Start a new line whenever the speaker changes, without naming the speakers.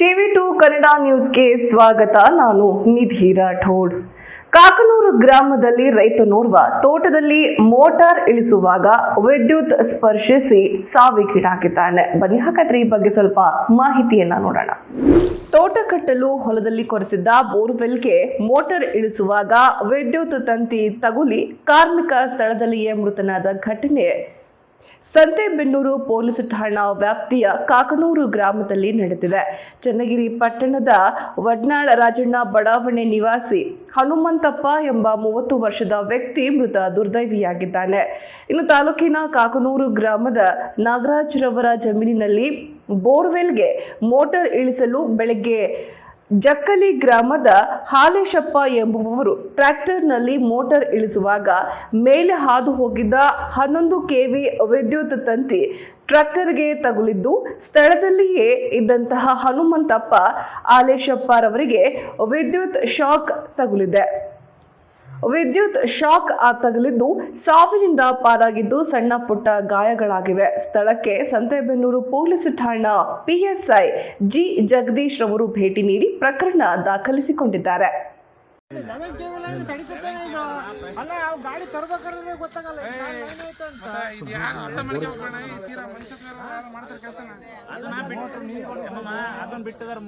TV to Kannada ನ್ಯೂಸ್ಗೆ ಸ್ವಾಗತ. ನಾನು ನಿಧಿ ರಾಠೋಡ್. ಕಾಕನೂರು ಗ್ರಾಮದಲ್ಲಿ ರೈತನೋರ್ವ ತೋಟದಲ್ಲಿ ಮೋಟಾರ್ ಇಳಿಸುವಾಗ ವಿದ್ಯುತ್ ಸ್ಪರ್ಶಿಸಿ ಸಾವಿಗೀಡಾಗಿದ್ದಾನೆ. ಬನ್ನಿ ಹಾಗಾದ್ರೆ ಈ ಬಗ್ಗೆ ಸ್ವಲ್ಪ ಮಾಹಿತಿಯನ್ನ ನೋಡೋಣ. ತೋಟ ಕಟ್ಟಲು ಹೊಲದಲ್ಲಿ ಕೊರೆಸಿದ್ದ ಬೋರ್ವೆಲ್ಗೆ ಮೋಟಾರ್ ಇಳಿಸುವಾಗ ವಿದ್ಯುತ್ ತಂತಿ ತಗುಲಿ ಕಾರ್ಮಿಕ ಸ್ಥಳದಲ್ಲಿಯೇ ಮೃತನಾದ ಘಟನೆ ಸಂತೆಬೆನ್ನೂರು ಪೊಲೀಸ್ ಠಾಣಾ ವ್ಯಾಪ್ತಿಯ ಕಾಕನೂರು ಗ್ರಾಮದಲ್ಲಿ ನಡೆದಿದೆ. ಚನ್ನಗಿರಿ ಪಟ್ಟಣದ ವಡ್ನಾಳ ರಾಜಣ್ಣ ಬಡಾವಣೆ ನಿವಾಸಿ ಹನುಮಂತಪ್ಪ ಎಂಬ ಮೂವತ್ತು ವರ್ಷದ ವ್ಯಕ್ತಿ ಮೃತ ದುರ್ದೈವಿಯಾಗಿದ್ದಾನೆ. ಇನ್ನು ತಾಲೂಕಿನ ಕಾಕನೂರು ಗ್ರಾಮದ ನಾಗರಾಜ್ರವರ ಜಮೀನಿನಲ್ಲಿ ಬೋರ್ವೆಲ್ಗೆ ಮೋಟಾರ್ ಇಳಿಸಲು ಬೆಳಗ್ಗೆ ಜಕ್ಕಲಿ ಗ್ರಾಮದ ಹಾಲೇಶಪ್ಪ ಎಂಬುವವರು ಟ್ರ್ಯಾಕ್ಟರ್ನಲ್ಲಿ ಮೋಟಾರ್ ಇಳಿಸುವಾಗ ಮೇಲೆ ಹಾದು ಹೋಗಿದ್ದ ಹನ್ನೊಂದು ಕೆವಿ ವಿದ್ಯುತ್ ತಂತಿ ಟ್ರ್ಯಾಕ್ಟರ್ಗೆ ತಗುಲಿದ್ದು, ಸ್ಥಳದಲ್ಲಿಯೇ ಇದ್ದಂತಹ ಹನುಮಂತಪ್ಪ ಹಾಲೇಶಪ್ಪರವರಿಗೆ ವಿದ್ಯುತ್ ಶಾಕ್ ತಗುಲಿದೆ. ವಿದ್ಯುತ್ ಶಾಕ್ ತಗಲಿದ್ದು ತಗುಲಿದ್ದು ಸಾವಿನಿಂದ ಪಾರಾಗಿದ್ದು ಸಣ್ಣ ಪುಟ್ಟ ಗಾಯಗಳಾಗಿವೆ ಸ್ಥಳಕ್ಕೆ ಸಂತೆಬೆನ್ನೂರು ಪೊಲೀಸ್ ಠಾಣಾ ಪಿಎಸ್ಐ ಜಿ ಜಗದೀಶ್ ರವರು ಭೇಟಿ ನೀಡಿ ಪ್ರಕರಣ ದಾಖಲಿಸಿಕೊಂಡಿದ್ದಾರೆ